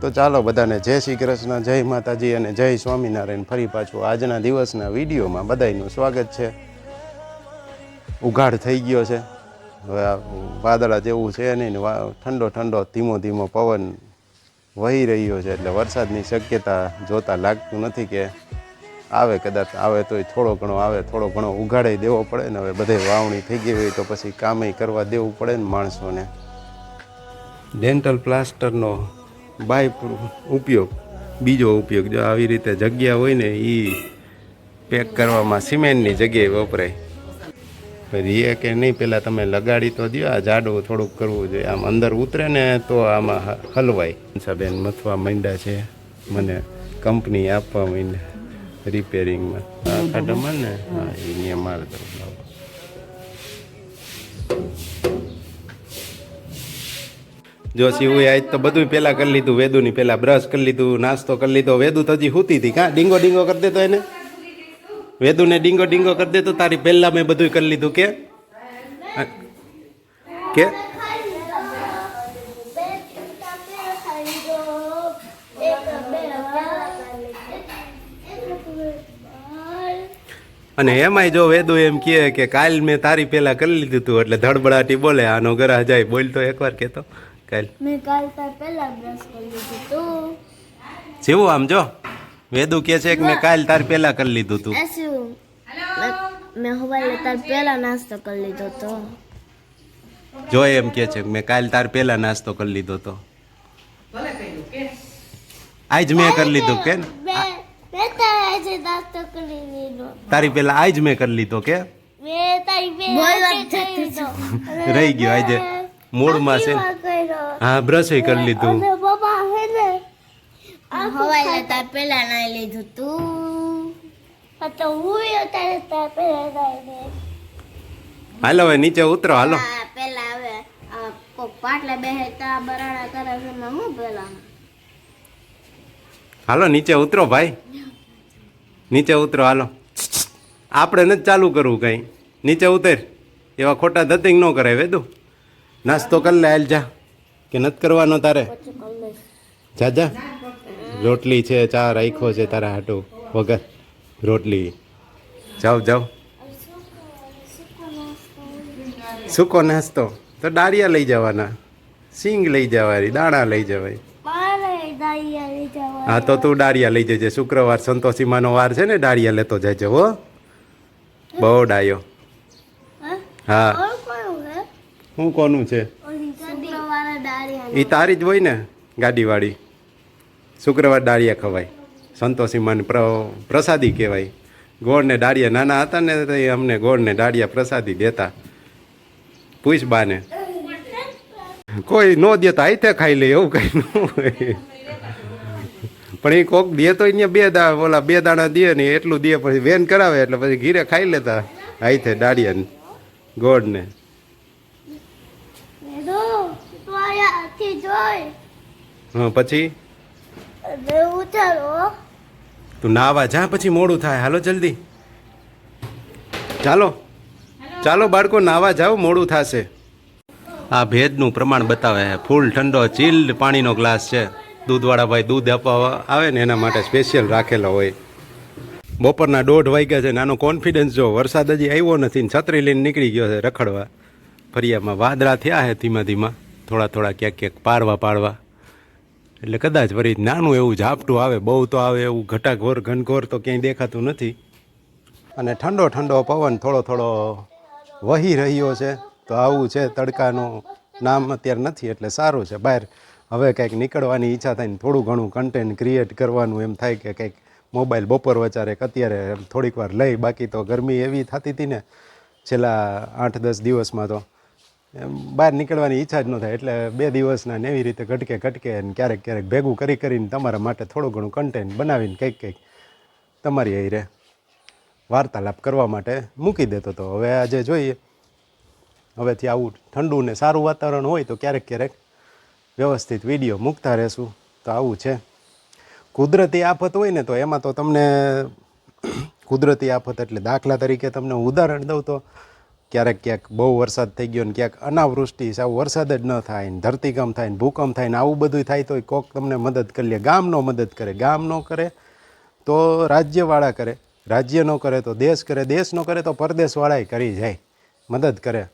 તો ચાલો બધાને જય શ્રી કૃષ્ણ, જય માતાજી અને જય સ્વામિનારાયણ. ફરી પાછું આજના દિવસના વિડીયોમાં બધાયનું સ્વાગત છે. ઉઘાડ થઈ ગયો છે. હવે વાદળા જેવું છે નહીં ઠંડો ઠંડો, ધીમો ધીમો પવન વહી રહ્યો છે એટલે વરસાદની શક્યતા જોતા લાગતું નથી કે આવે કદાચ, આવે તોય થોડો ઘણો આવે, થોડો ઘણો ઉઘાડાઈ દેવો પડે ને હવે બધે વાવણી થઈ ગઈ હોય તો પછી કામે કરવા દેવું પડે ને માણસોને. ડેન્ટલ પ્લાસ્ટરનો બાય ઉપયોગ, બીજો ઉપયોગ. જો આવી રીતે જગ્યા હોય ને એ પેક કરવામાં સિમેન્ટની જગ્યાએ વપરાય. રીએ કે નહીં, પહેલાં તમે લગાડી તો દો આ જાડું થોડુંક કરવું જોઈએ. આમ અંદર ઉતરે ને તો આમાં હલવાય. બેન મથવા માંડ્યા છે. મને કંપની આપવા માંડ્યા રિપેરિંગમાં ખાડામાં ને હા એ મારે માર દઉં જો શિવું આજ તો બધું પહેલાં કરી લીધું, વેદુની પહેલાં બ્રશ કરી લીધું, નાસ્તો કરી લીધો, વેદુ તો હજી હુતી હતી. કાં? ડીંગો ડીંગો કરી દેતો એને? વેદુને ડીંગો ડીંગો કરી દેતો, તારી પહેલાં મેં બધું કરી લીધું. કે? કે? અને એમાંય જો વેદુ એમ કહે કે કાલ મેં તારી પહેલાં કરી લીધું હતું એટલે ધડબડાટી બોલે, આનો ગરા જાય, બોલ તો એકવાર કહેતો. કાલ. મેં કાલ તાર પહેલા બ્રશ કરી લીધું તું. જેવું આમ જો. વેદુ કહે છે કે મેં કાલ તાર પહેલા કરી લીધું તું. એસું મેં- હવાલે તાર પહેલા નાસ્તો કરી લીધો તો. જો એમ કહે છે મેં કાલ તાર પહેલા નાસ્તો કરી લીધો તો. આજ મેં કરી લીધું કે? તારે આજે નાસ્તો કરી લીધો. તારી પેલા આજ મેં કરી લીધો કે? મેં તારી પહેલા આજે કરી લીધો. રહી ગયો આજે મૂળમાં છે. ને. હા બ્રશ કરી લીધું. અને પપ્પા હે ને હવારે લેતા પહેલા નાઈ લીધું તું. તો હું તારે તાર પેલા નાઈ લે હાલો હવે નીચે ઉતરો હાલો. પેલા હવે પાટલે બેહેતા બરાડા કરે છે હું પેલા? હાલો નીચે ઉતરો ભાઈ. નીચે ઉતરો હાલો. આપણે નથી ચાલુ કરવું કંઈ. નીચે ઉતર. એવા ખોટા ધતિંગ ન કરાય વેદું. નાસ્તો કરી લે હાલ જા. કે નથી કરવાનો તારે? પછી કરી લઈશ. જા જા રોટલી છે ચા રાખ્યો છે તારા હાટું વગર. રોટલી. જાઓ જાઓ સૂકો નાસ્તો. તો ડાળિયા લઈ જવાના. સિંગ લઈ જવાની દાણા લઈ જવાય હા તો તું ડાળિયા લઈ જજે. શુક્રવાર સંતોષીમાનો વાર છે ને દાળિયા લેતો જજો હો. બહુ ડાયો. હા? હું કોનું છે? એ તારી જ હોય ને, ગાડીવાળી. શુક્રવાર દાળિયા ખવાય. સંતોષી મન પ્ર, પ્રસાદી કહેવાય. ગોળને ડાળિયા નાના હતા ને, તો એ અમને ગોળને દાળિયા પ્રસાદી દેતા. પૂછ બાને. કોઈ નો દે તો આઈથે ખાઈ લે, એવું કંઈ ન પણ એ કોક દે તો અહીંયા બે દા, ઓલા બે દાણા દે ને એટલું દે, પછી વેન કરાવે એટલે પછી ઘીરે ખાઈ લેતા આઈથે દાળિયા ગોળને મેદો તું આયા આથી જોઈ હા પછી? તું નાવા જા પછી મોડું થાય. હાલો જલ્દી. ચાલો. ચાલો બાળકો નાવા જાઓ મોડું થશે. આ ભેજનું પ્રમાણ બતાવે છે. ફૂલ ઠંડો ચીલ્ડ પાણીનો ગ્લાસ છે. દૂધવાળા ભાઈ દૂધ આપવા આવે ને એના માટે સ્પેશિયલ રાખેલો હોય. બપોરના દોઢ વાગ્યા છે નાનો કોન્ફિડન્સ જો વરસાદ હજી આવ્યો નથી છત્રી લઈને નીકળી ગયો છે રખડવા. ફરિયામાં વાદળા થયા છે ધીમા ધીમા. થોડા થોડા ક્યાંક ક્યાંક પારવા પાડવા. એટલે કદાચ વળી નાનું એવું ઝાપટું આવે, બહુ તો આવે એવું ઘટાઘોર, ઘનઘોર તો ક્યાંય દેખાતું નથી. અને ઠંડો ઠંડો પવન થોડો થોડો વહી રહ્યો છે, તો આવું છે, તડકાનું નામ અત્યારે નથી, એટલે સારું છે. બહાર હવે કંઈક નીકળવાની ઈચ્છા થાય ને થોડું ઘણું કન્ટેન્ટ ક્રિએટ કરવાનું એમ થાય કે કંઈક મોબાઈલ બપોર વચારે અત્યારે થોડીક વાર લઈ, બાકી તો ગરમી એવી થતી હતી ને, છેલ્લા આઠ દસ દિવસમાં તો. એમ બહાર નીકળવાની ઈચ્છા જ ન થાય. એટલે બે દિવસના ને એવી રીતે ઘટકે ઘટકે અને ક્યારેક ક્યારેક ભેગું કરી કરીને તમારા માટે થોડું ઘણું કન્ટેન્ટ બનાવીને કંઈક કંઈક તમારી અહીં રે વાર્તાલાપ કરવા માટે મૂકી દેતો હતો હવે આજે જોઈએ, હવેથી આવું ઠંડુ ને સારું વાતાવરણ હોય તો ક્યારેક ક્યારેક વ્યવસ્થિત વીડિયો મૂકતા રહેશું. તો આવું છે. કુદરતી આફત હોય ને તો એમાં તો તમને, કુદરતી આફત એટલે દાખલા તરીકે તમને ઉદાહરણ દઉં તો ક્યારેક ક્યાંક બહુ વરસાદ થઈ ગયો ને ક્યાંક અનાવૃષ્ટિ સાવ વરસાદ જ ન થાય ને ધરતીકંપ થાય ને ભૂકંપ થાય ને આવું બધું થાય તો કોક તમને મદદ કરી લે. ગામ નો મદદ કરે. ગામ ન કરે તો રાજ્યવાળા કરે. રાજ્ય ન કરે તો દેશ કરે. દેશ ન કરે તો પરદેશવાળાએ કરી જાય. મદદ કરે.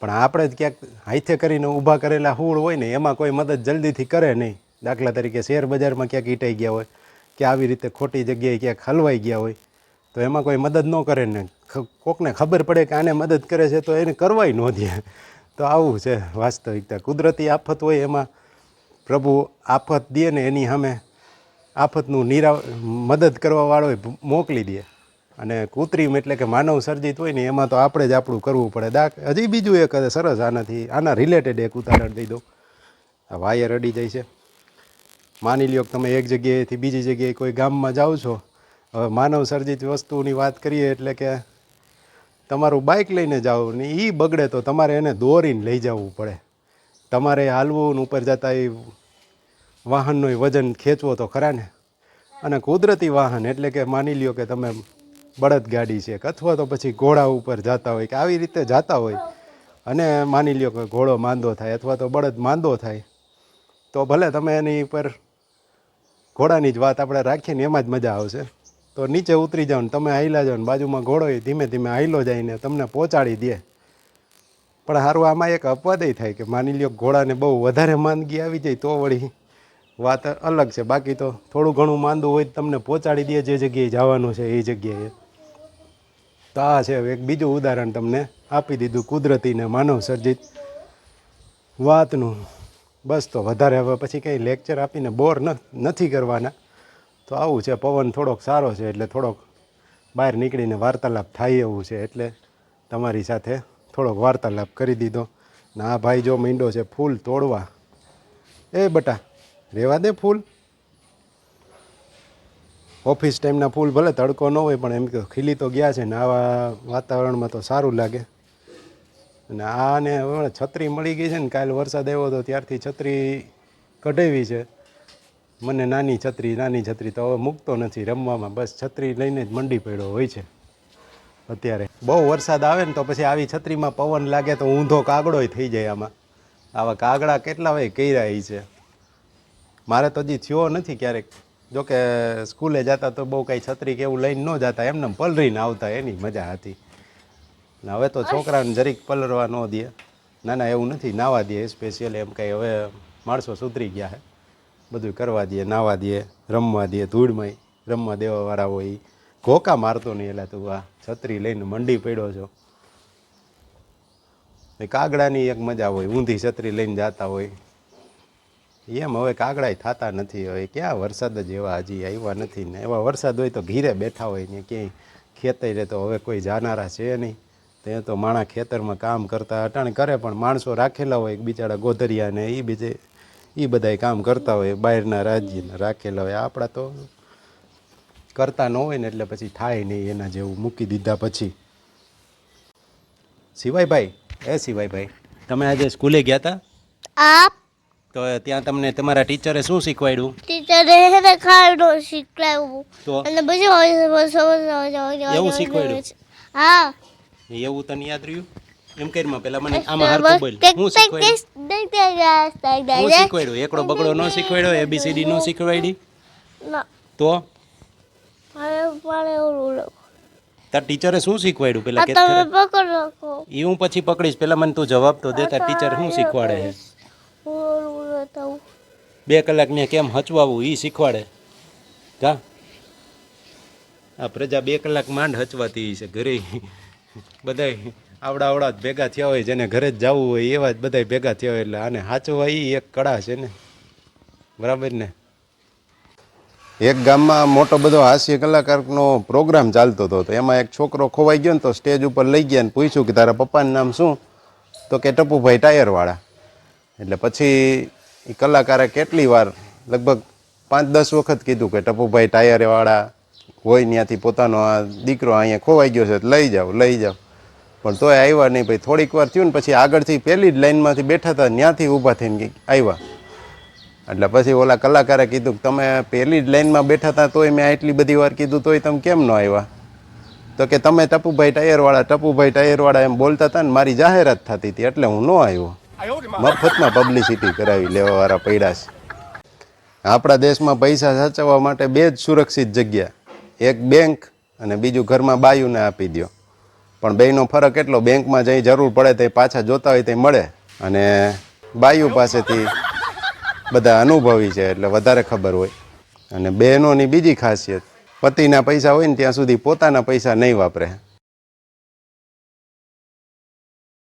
પણ આપણે જ ક્યાંક હાથે કરીને ઊભા કરેલા હૂળ હોય ને એમાં કોઈ મદદ જલ્દીથી કરે નહીં. દાખલા તરીકે શેર બજારમાં ક્યાંક ઈટાઈ ગયા હોય કે આવી રીતે ખોટી જગ્યાએ ક્યાંક હલવાઈ ગયા હોય તો એમાં કોઈ મદદ ન કરે ને કોકને ખબર પડે કે આને મદદ કરે છે, તો એને કરવાય ન દે. તો આવું છે વાસ્તવિકતા. કુદરતી આફત હોય એમાં પ્રભુ આફત દે ને એની સામે આફતનું નિરા મદદ કરવાવાળો મોકલી દે. અને કૃત્રિમ એટલે કે માનવ સર્જિત હોય ને એમાં તો આપણે જ આપણું કરવું પડે. દાખ હજી બીજું એક સરસ આનાથી, આના રિલેટેડ એક ઉદાહરણ દઈ દઉં. આ વાયર અડી જાય છે. માની લ્યો કે તમે એક જગ્યાએથી બીજી જગ્યાએ કોઈ ગામમાં જાઓ છો. હવે માનવ સર્જિત વસ્તુની વાત કરીએ એટલે કે તમારું બાઇક લઈને જાઓ ને એ બગડે તો તમારે એને દોરીને લઈ જવું પડે. તમારે હાલવું ઉપર જતા એ વાહનનું વજન ખેંચવો તો ખરા ને. અને કુદરતી વાહન એટલે કે માની લ્યો કે તમે બળદ ગાડી છે અથવા તો પછી ઘોડા ઉપર જતા હોય કે આવી રીતે જતા હોય અને માની લ્યો કે ઘોડો માંદો થાય અથવા તો બળદ માંદો થાય, તો ભલે તમે એની ઉપર ઘોડાની જ વાત આપણે રાખીએ ને એમાં જ મજા આવશે. તો નીચે ઉતરી જાઓ ને તમે હાઈલા જાઓ ને બાજુમાં ઘોડો એ ધીમે ધીમે હાઈલો જઈને તમને પહોંચાડી દે. પણ સારું આમાં એક અપવાદય થાય કે માની લ્યો ઘોડાને બહુ વધારે માંદગી આવી જાય તો વળી વાત અલગ છે. બાકી તો થોડું ઘણું માંદું હોય તમને પહોંચાડી દે જે જગ્યાએ જવાનું છે એ જગ્યાએ. તો આ છે એક બીજું ઉદાહરણ તમને આપી દીધું કુદરતી ને માનવ સર્જિત વાતનું. બસ તો વધારે હવે પછી કંઈ લેક્ચર આપીને બોર નથી કરવાના. તો આવું છે, પવન થોડોક સારો છે એટલે થોડોક બહાર નીકળીને વાર્તાલાપ થાય એવું છે એટલે તમારી સાથે થોડોક વાર્તાલાપ કરી દીધો. ને આ ભાઈ જો મીંડો છે, ફૂલ તોડવા. એ બટા રહેવા દે ફૂલ. ઓફિસ ટાઈમના ફૂલ ભલે તડકો ન હોય, પણ એમ કે ખીલી તો ગયા છે ને આવા વાતાવરણમાં તો સારું લાગે. અને આને છત્રી મળી ગઈ છે ને, કાલે વરસાદ આવ્યો હતો ત્યારથી છત્રી કઢાવી છે. મને નાની છત્રી નાની છત્રી તો હવે મૂકતો નથી રમવામાં. બસ છત્રી લઈને જ મંડી પડ્યો હોય છે અત્યારે. બહુ વરસાદ આવે ને તો પછી આવી છત્રીમાં પવન લાગે તો ઊંધો કાગડોય થઈ જાય આમાં. આવા કાગડા કેટલા હોય કર્યા એ છે. મારે તો હજી થયો નથી ક્યારેક. જોકે સ્કૂલે જતા તો બહુ કાંઈ છત્રી કે એવું લઈને ન જતા, એમને એમ પલરીને આવતા એની મજા હતી. ને હવે તો છોકરાને જરીક પલરવા ન દે. ના ના એવું નથી, નાવા દે સ્પેશિયલ એમ કાંઈ. હવે માણસો સુધરી ગયા છે બધું કરવા દઈએ, નાવા દઈએ, રમવા દઈએ ધૂળમાં રમવા દેવાવાળા હોય. ઘોકા મારતો નહીં એટલે તું આ છત્રી લઈને મંડી પડ્યો છો. એ કાગડાની એક મજા હોય, ઊંધી છત્રી લઈને જતા હોય. એમ હવે કાગડા થતા નથી, હવે ક્યાં વરસાદ જ એવા હજી આવ્યા નથી ને. એવા વરસાદ હોય તો ઘીરે બેઠા હોય ને, ક્યાંય ખેતરે તો હવે કોઈ જાનારા છે નહીં. તે તો માણા ખેતરમાં કામ કરતા અટાણે કરે પણ માણસો રાખેલા હોય બિચારા ગોધરિયા ને એ બીજે એ બધાય કામ કરતા હોય બહારના રાજ્યના રાખેલા હોય. આપણા તો કરતા ન હોય ને એટલે પછી થાય નહીં એના જેવું મૂકી દીધા પછી. શિવાયભાઈ એ શિવાયભાઈ તમે આજે સ્કૂલે ગયા હતા તો ત્યાં તમને તમારા ટીચરે શું શીખવાડ્યું? ટીચરે હેને ખાડો શીખવાડ્યું. અને પછી એવું શીખવાડ્યું? હા. એવું તને યાદ રહ્યું? એમ કરીમાં પેલા મને આમાં હારખું બોલ હું શીખવાડ્યું? હું શીખવાડ્યું? એકડો બગડો ન શીખવાડ્યો એબીસીડી નો શીખવાડી? તો? તાર ટીચરે શું શીખવાડ્યું પેલા કે તમે પકડ એ હું પછી પકડીશ. પેલા મને તું જવાબ તો દે તાર ટીચર શું શીખવાડે છે? બે કલાક ને કેમ હચવાવું? એ શીખવાડે. કા આ પ્રજા બે કલાક માંડ હચવાતી છે ઘરે. બધાય આવડા આવડા ભેગા થયા હોય, જેને ઘરે જ જવું હોય, એવા જ બધાય ભેગા થયા હોય. એટલે આને હાચવા એ એક કળા છે ને. બરાબર ને? એક ગામમાં મોટો બધો હાસ્ય કલાકારનો પ્રોગ્રામ ચાલતો હતો. તો એમાં એક છોકરો ખોવાઈ ગયો ને તો સ્ટેજ ઉપર લઈ ગયા ને પૂછ્યું કે તારા પપ્પાનું નામ શું? તો કે ટપુભાઈ ટાયરવાળા. એટલે પછી એ કલાકારે કેટલી વાર, લગભગ પાંચ દસ વખત કીધું કે ટપુભાઈ ટાયરવાળા હોય ત્યાંથી પોતાનો આ દીકરો અહીંયા ખોવાઈ ગયો છે, લઈ જાઓ લઈ જાઓ. પણ તોય આવ્યા નહીં ભાઈ થોડીક વાર થયું ને પછી આગળથી પહેલી જ લાઈનમાંથી બેઠા હતા ત્યાંથી ઊભા થઈને આવ્યા. એટલે પછી ઓલા કલાકારે કીધું કે તમે પહેલી જ લાઈનમાં બેઠા હતા, તોય મેં આટલી બધી વાર કીધું, તોય તમે કેમ ન આવ્યા? તો કે તમે ટપુભાઈ ટાયરવાળા ટપુભાઈ ટાયરવાળા એમ બોલતા હતા ને મારી જાહેરાત થતી હતી, એટલે હું ન આવ્યો. મફતમાં પબ્લિસિટી કરાવી લેવાવાળા પડ્યા છે. આપણા દેશમાં પૈસા સાચવવા માટે બે જ સુરક્ષિત જગ્યા. એક બેંક અને બીજું ઘરમાં બાયુને આપી દો પણ બેયનો ફરક એટલો બેંકમાં જઈ જરૂર પડે તે પાછા જોતા હોય તે મળે. અને બાયુ પાસેથી બધા અનુભવી છે એટલે વધારે ખબર હોય. અને બહેનોની બીજી ખાસિયત પતિના પૈસા હોય ને ત્યાં સુધી પોતાના પૈસા નહીં વાપરે.